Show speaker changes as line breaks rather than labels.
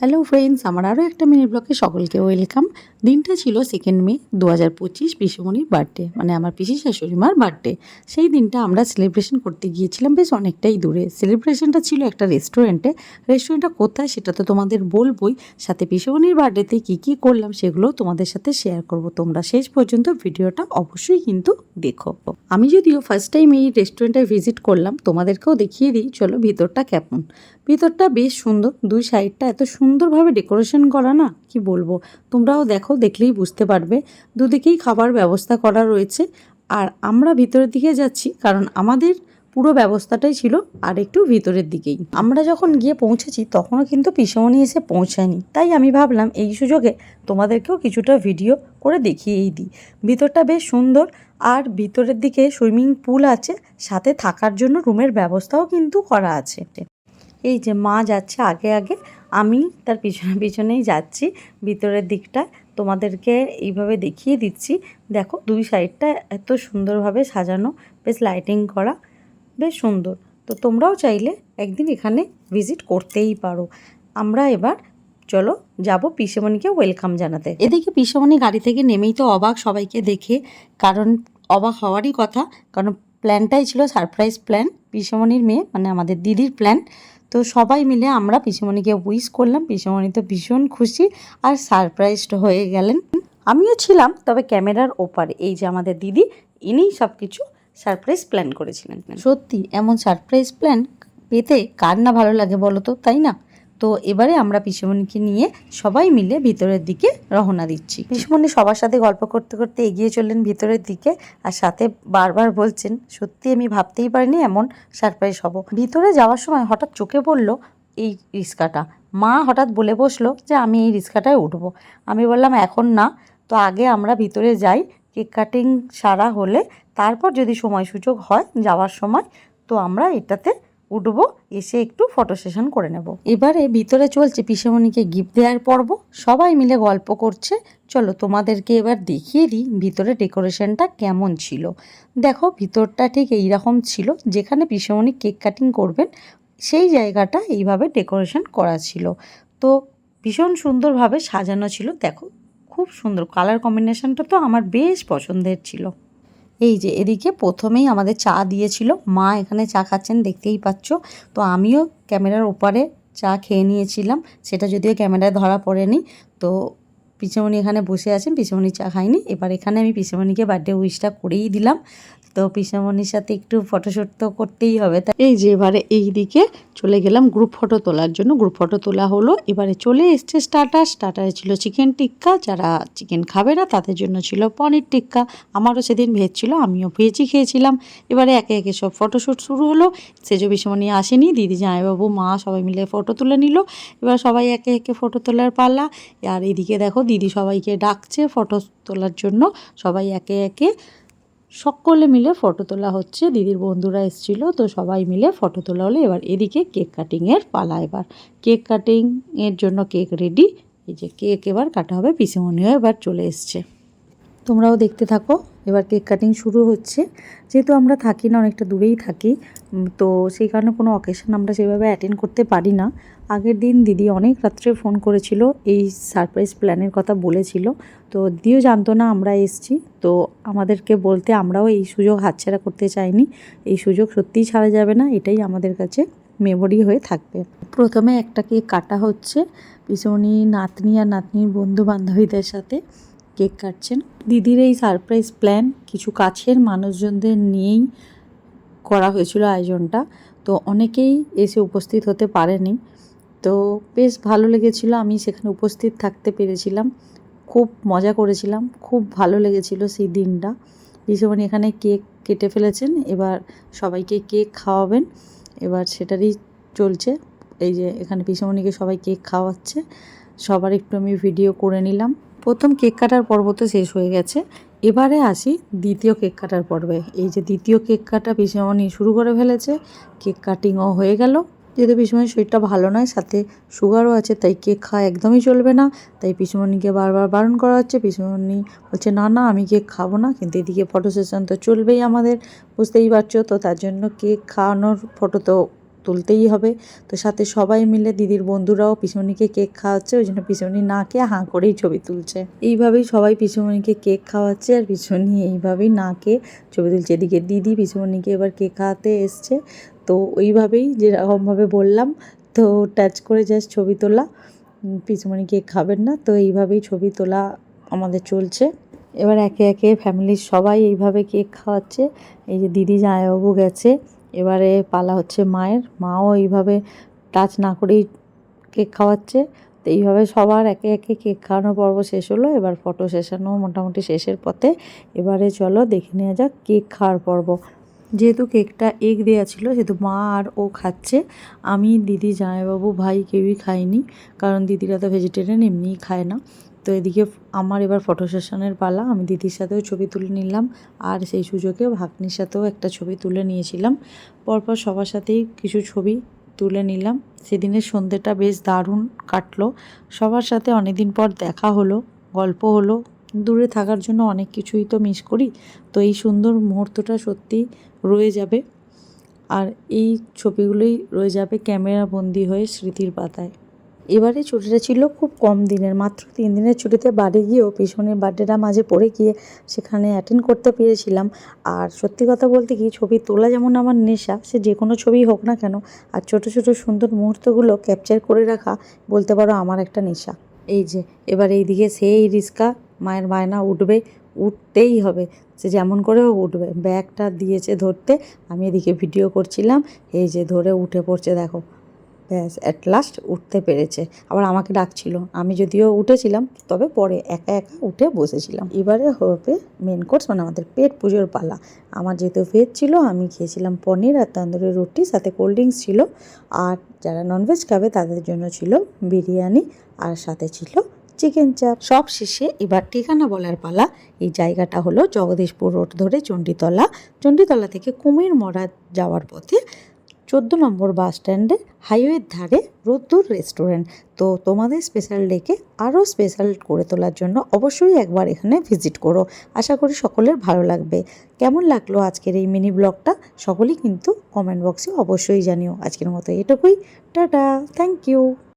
Hello friends আমার আরও একটা মিনি ব্লকে সকলকে ওয়েলকাম দিনটা ছিল সেকেন্ড মে দু হাজার পঁচিশ পিসুমণির বার্থডে মানে আমার পিসি শাশুড়ি মার বার্থডে সেই দিনটা আমরা সেলিব্রেশন করতে গিয়েছিলাম বেশ অনেকটাই দূরে। সেলিব্রেশনটা ছিল একটা রেস্টুরেন্টে রেস্টুরেন্টটা কোথায় সেটা তো তোমাদের বলবোই। সাথে পিসুমণির বার্থডেতে কী কী করলাম সেগুলো তোমাদের সাথে শেয়ার করব। তোমরা শেষ পর্যন্ত ভিডিওটা অবশ্যই কিন্তু দেখো। আমি যদিও ফার্স্ট টাইম এই রেস্টুরেন্টে ভিজিট করলাম, তোমাদেরকেও দেখিয়ে দিই। চলো ভিতরটা কেমন। ভিতরটা বেশ সুন্দর, দুই সাইডটা এত সুন্দরভাবে ডেকোরেশন করা না, কি বলব? তোমরাও দেখো, দেখলেই বুঝতে পারবে। দুদিকেই খাবার ব্যবস্থা করা রয়েছে। আর আমরা ভিতরের দিকে যাচ্ছি, কারণ আমাদের পুরো ব্যবস্থাটাই ছিল আর একটু ভিতরের দিকেই। আমরা যখন গিয়ে পৌঁছেছি, তখনও কিন্তু পিসমনি এসে পৌঁছায়নি। তাই আমি ভাবলাম, এই সুযোগে তোমাদেরকেও কিছুটা ভিডিও করে দেখিয়েই দিই। ভিতরটা বেশ সুন্দর, আর ভিতরের দিকে সুইমিং পুল আছে, সাথে থাকার জন্য রুমের ব্যবস্থাও কিন্তু করা আছে। এই যে মা যাচ্ছে আগে আগে, আমি তার পিছনে, পিছনেই যাচ্ছি, ভিতরের দিকটা তোমাদেরকে এইভাবে দেখিয়ে দিচ্ছি। দেখো, দুই সাইডটা এত সুন্দরভাবে সাজানো, বেশ লাইটিং করা, বেশ সুন্দর। তো তোমরাও চাইলে একদিন এখানে ভিজিট করতেই পারো। আমরা এবার চলো যাব পিসেমণিকে ওয়েলকাম জানাতে। এদিকে পিসেমণি গাড়ি থেকে নেমেই তো অবাক সবাইকে দেখে, কারণ অবাক হওয়ারই কথা, কারণ প্ল্যানটাই ছিল সারপ্রাইজ প্ল্যান পিসেমণির মেয়ে মানে আমাদের দিদির প্ল্যান তো সবাই মিলে আমরা পিসিমণিকে উইশ করলাম। পিসিমণি তো ভীষণ খুশি আর সারপ্রাইজড হয়ে গেলেন। আমিও ছিলাম, তবে ক্যামেরার ওপারে। এই যে আমাদের দিদি, ইনিই সব কিছু সারপ্রাইজ প্ল্যান করেছিলেন। সত্যি, এমন সারপ্রাইজ প্ল্যান পেতে কার না ভালো লাগে বলো তো, তাই না? তো এবারে আমরা পিসেমণিকে নিয়ে সবাই মিলে ভিতরের দিকে রওনা দিচ্ছি। পিসেমণি সবার সাথে গল্প করতে করতে এগিয়ে চললেন ভিতরের দিকে আর সাথে বারবার বলছেন, সত্যি আমি ভাবতেই পারিনি এমন সারপ্রাইজ হব। ভিতরে যাওয়ার সময় হঠাৎ চোখে পড়ল এই রিক্সাটা মা হঠাৎ বলে বসল যে, আমি এই রিক্সাটায় উঠবো। আমি বললাম, এখন না, তো আগে আমরা ভিতরে যাই, কেক কাটিং সারা হলে, তারপর যদি সময় সুযোগ হয় যাওয়ার সময়, তো আমরা এটাতে উঠবো, এসে একটু ফটো সেশন করে নেব। এবারে ভিতরে চলছে পিসেমণিকে গিফট দেওয়ার পর্ব। সবাই মিলে গল্প করছে। চলো তোমাদেরকে এবার দেখিয়ে দিই ভিতরে ডেকোরেশনটা কেমন ছিল। দেখো ভিতরটা ঠিক এইরকম ছিল, যেখানে পিসেমণি কেক কাটিং করবেন, সেই জায়গাটা এইভাবে ডেকোরেশন করা ছিল। তো ভীষণ সুন্দরভাবে সাজানো ছিল। দেখো, খুব সুন্দর। কালার কম্বিনেশনটা তো আমার বেশ পছন্দের ছিল। এই যে এদিকে প্রথমেই আমাদের চা দিয়েছিল। মা এখানে চা খাচ্ছেন, দেখতেই পাচ্ছ। তো আমিও ক্যামেরার ওপারে চা খেয়ে নিয়েছিলাম। সেটা যদিও ক্যামেরায় ধরা পড়েনি। তো পিসেমণি এখানে বসে আছেন, পিসেমণি চা খাইনি এবার এখানে আমি পিসেমণিকে বার্থডে উইশটা করেই দিলাম। তো পিসেমণির সাথে একটু ফটোশ্যুট তো করতেই হবে, তাই এই যে এবারে এই দিকে চলে গেলাম গ্রুপ ফটো তোলার জন্য। গ্রুপ ফটো তোলা হলো, এবারে চলে এসছে স্টার্টার স্টার্টারে ছিল চিকেন টিক্কা যারা চিকেন খাবে না তাদের জন্য ছিল পনির টিক্কা আমারও সেদিন ভেজ ছিল, আমিও ভেজই খেয়েছিলাম। এবারে একে একে সব ফটোশ্যুট শুরু হলো। সেজ পিসমণি আসেনি, দিদি জামাইবাবু, মা সবাই মিলে ফটো তুলে নিল। এবার সবাই একে একে ফটো তোলার পাল্লা আর এদিকে দেখো দিদি সবাইকে ডাকছে ফটো তোলার জন্য। সবাই একে একে সকলে মিলে ফটো তোলা হচ্ছে। দিদির বন্ধুরা এসেছিল, তো সবাই মিলে ফটো তোলা হলো। এবার এদিকে কেক কাটিংয়ের পালা এবার। কেক কাটিংয়ের জন্য কেক রেডি এই যে কেক এবার কাটা হবে পিসেমনিও এবার চলে এসছে। তোমরাও দেখতে থাকো। এবার কেক কাটিং শুরু হচ্ছে। যেহেতু আমরা থাকি না, অনেকটা দূরেই থাকি তো সেই কারণে কোনো অকেশন আমরা সেভাবে অ্যাটেন্ড করতে পারি না। আগের দিন দিদি অনেক রাত্রে ফোন করেছিল, এই সারপ্রাইজ প্ল্যানের কথা বলেছিল। তো দিদিও জানতো না আমরা এসছি, তো আমাদেরকে বলতে আমরাও এই সুযোগ হাতছাড়া করতে চাইনি। এই সুযোগ সত্যিই ছাড়া যাবে না, এটাই আমাদের কাছে মেমোরি হয়ে থাকবে। প্রথমে একটা কেক কাটা হচ্ছে পিছনি নাতনি আর নাতনির বন্ধু বান্ধবীদের সাথে। কেক কাটছেন। দিদির এই সারপ্রাইজ প্ল্যান কিছু কাছের মানুষজনদের নিয়েই করা হয়েছিল আয়োজনটা। তো অনেকেই এসে উপস্থিত হতে পারেনি। তো বেশ ভালো লেগেছিল, আমি সেখানে উপস্থিত থাকতে পেরেছিলাম। খুব মজা করেছিলাম, খুব ভালো লেগেছিল সেই দিনটা। পিসেমণি এখানে কেক কেটে ফেলেছেন, এবার সবাইকে কেক খাওয়াবেন। এবার সেটারই চলছে, এই যে এখানে পিসেমণিকে সবাই কেক খাওয়াচ্ছে। সবার একটু আমি ভিডিও করে নিলাম। প্রথম কেক কাটার পর্ব তো শেষ হয়ে গেছে। এবারে আসি দ্বিতীয় কেক কাটার পর্বে। এই যে দ্বিতীয় কেক কাটা পিসেমণি শুরু করে ফেলেছে, কেক কাটিংও হয়ে গেল। যেহেতু পিসুমণির শরীরটা ভালো নয়, সাথে সুগারও আছে, তাই কেক খাওয়া একদমই চলবে না। তাই পিসুমণিকে বারবার বারণ করা হচ্ছে। পিসুমণি বলছে, না না, আমি কেক খাব না। কিন্তু এদিকে ফটো সেশন তো চলবেই আমাদের। বুঝতেই পারছ তো, তার জন্য কেক খাওয়ানোর ফটো তো তুলতেই হবে। তো সাথে সবাই মিলে দিদির বন্ধুরাও পিসুমণিকে কেক খাওয়াচ্ছে, ওই জন্য পিসুমণি না খেয়ে হাঁ করেই ছবি তুলছে। এইভাবেই সবাই পিসুমণিকে কেক খাওয়াচ্ছে আর পিসুমণি এইভাবেই না খেয়ে ছবি তুলছে। এদিকে দিদি পিসুমণিকে এবার কেক খাওয়াতে এসছে। তো ওইভাবেই যেরকমভাবে বললাম, তো টাচ করে জাস্ট ছবি তোলা। পিসুমণি কেক খাবেন না, তো এইভাবেই ছবি তোলা আমাদের চলছে। এবার একে একে ফ্যামিলির সবাই এইভাবে কেক খাওয়াচ্ছে। এই যে দিদি, জামাইবাবু গেছে। এবারে পালা হচ্ছে মায়ের। মাও এইভাবে টাচ না করেই কেক খাওয়াচ্ছে। তো এইভাবে সবার একে একে কেক খাওয়ানোর পর্ব শেষ হলো। এবার ফটো সেশনও মোটামুটি শেষের পথে। এবারে চলো দেখে নেওয়া যাক কেক খাওয়ার পর্ব। যেহেতু কেকটা এগ দেওয়া ছিল, সেহেতু মা আর ও খাচ্ছে। আমি, দিদি, জামাইবাবু, ভাই কেউই খাইনি। কারণ দিদিরা তো ভেজিটেরিয়ান এমনিই খায় না। তো এদিকে আমার এবার ফটো সেশনের পালা। আমি দিদির সাথেও ছবি তুলে নিলাম আর সেই সুযোগে ভাগ্নির সাথেও একটা ছবি তুলে নিয়েছিলাম। পরপর সবার সাথেই কিছু ছবি তুলে নিলাম। সেদিনের সন্ধ্যেটা বেশ দারুণ কাটলো। সবার সাথে অনেকদিন পর দেখা হলো, গল্প হলো। দূরে থাকার জন্য অনেক কিছুই তো মিস করি। তো এই সুন্দর মুহূর্তটা সত্যি রয়ে যাবে। আর এই ছবিগুলোই রয়ে যাবে ক্যামেরা বন্দি হয়ে স্মৃতির পাতায়। এবারে ছুটিটা ছিল খুব কম দিনের, মাত্র তিন দিনের ছুটিতে বাড়ি গিয়েও পিছনের বার্থডেটা মাঝে পড়ে গিয়ে সেখানে অ্যাটেন্ড করতে পেরেছিলাম। আর সত্যি কথা বলতে কি, ছবি তোলা যেমন আমার নেশা, সে যে কোনো ছবি হোক না কেন, আর ছোট ছোট সুন্দর মুহূর্তগুলো ক্যাপচার করে রাখা বলতে পারো আমার একটা নেশা। এই যে, এবার এইদিকে সেই রিস্কা মায়ের বায়না উঠবে, উঠতেই হবে। সে যেমন করেও উঠবে। ব্যাগটা দিয়েছে ধরতে, আমি এদিকে ভিডিও করছিলাম, এই যে ধরে উঠে পড়ছে, দেখো। ব্যাস অ্যাট লাস্ট উঠতে পেরেছে। আবার আমাকে ডাকছিল। আমি যদিও উঠেছিলাম, তবে পরে একা একা উঠে বসেছিলাম। এবারে হবে মেন কোর্স মানে আমাদের পেট পুজোর পালা। আমার যেহেতু ভেজ ছিল, আমি খেয়েছিলাম পনির আর তন্দুরি রুটি, সাথে কোল্ড ড্রিঙ্কস ছিল। আর যারা ননভেজ খাবে, তাদের জন্য ছিল বিরিয়ানি আর সাথে ছিল চিকেন চাপ সব শেষে এবার ঠিকানা বলার পালা। এই জায়গাটা হলো জগদীশপুর রোড ধরে চণ্ডীতলা। চণ্ডীতলা থেকে কুমির মরা যাওয়ার পথে চোদ্দ নম্বর বাস স্ট্যান্ডে হাইওয়ের ধারে রোদ্দুর রেস্টুরেন্ট। তো তোমাদের স্পেশাল ডেকে আরও স্পেশাল করে তোলার জন্য অবশ্যই একবার এখানে ভিজিট করো। আশা করি সকলের ভালো লাগবে। কেমন লাগল আজকের এই মিনি ব্লগটা? সকলেই কিন্তু কমেন্ট বক্সে অবশ্যই জানিও। আজকের মতো এটুকুই। টাটা। Thank you.